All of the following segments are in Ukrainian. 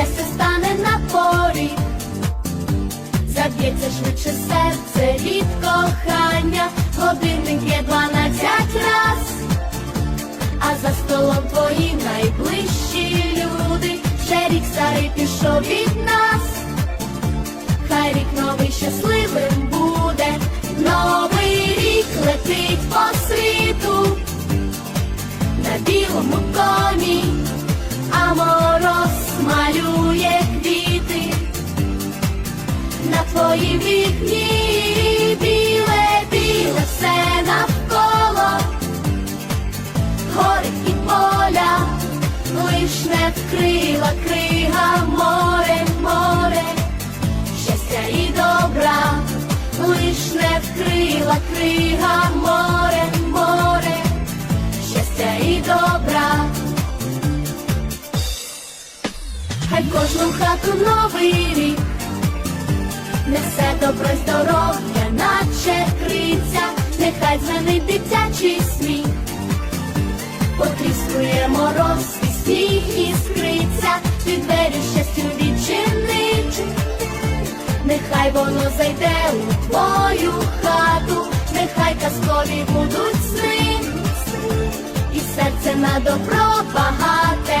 щастя стане на порі, заб'ється швидше серце від кохання, годинник є дванадцять раз, а за столом твої найближчі люди, ще рік старий пішов від нас, хай рік новий щасливим буде, новий рік летить по світу. На білому коні, на твоїй вікні, біле, біле все навколо, гори і поля, лиш не вкрила крига. Море, море, щастя і добра, лиш не вкрила крига. Море, море щастя і добра. Хай кожну хату новий рік несе добро й здоров'я, наче криця, нехай дзвенить дитячий сміх, потріскує мороз і сніг іскриться, ти двері щастю відчинить, нехай воно зайде у твою хату, нехай казкові будуть сни. І серце на добро багате,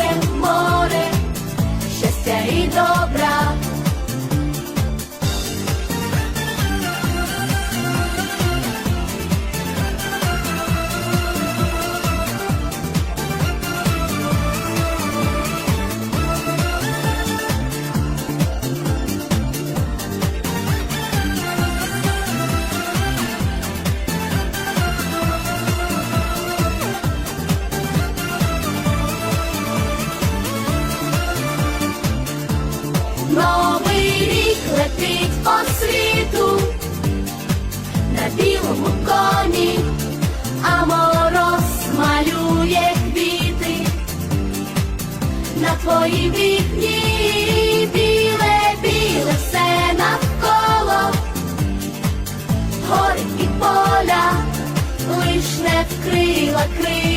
білому коні, а мороз малює квіти на твоїй вікні, біле, біле все навколо, гори і поля, лиш не вкрила крила.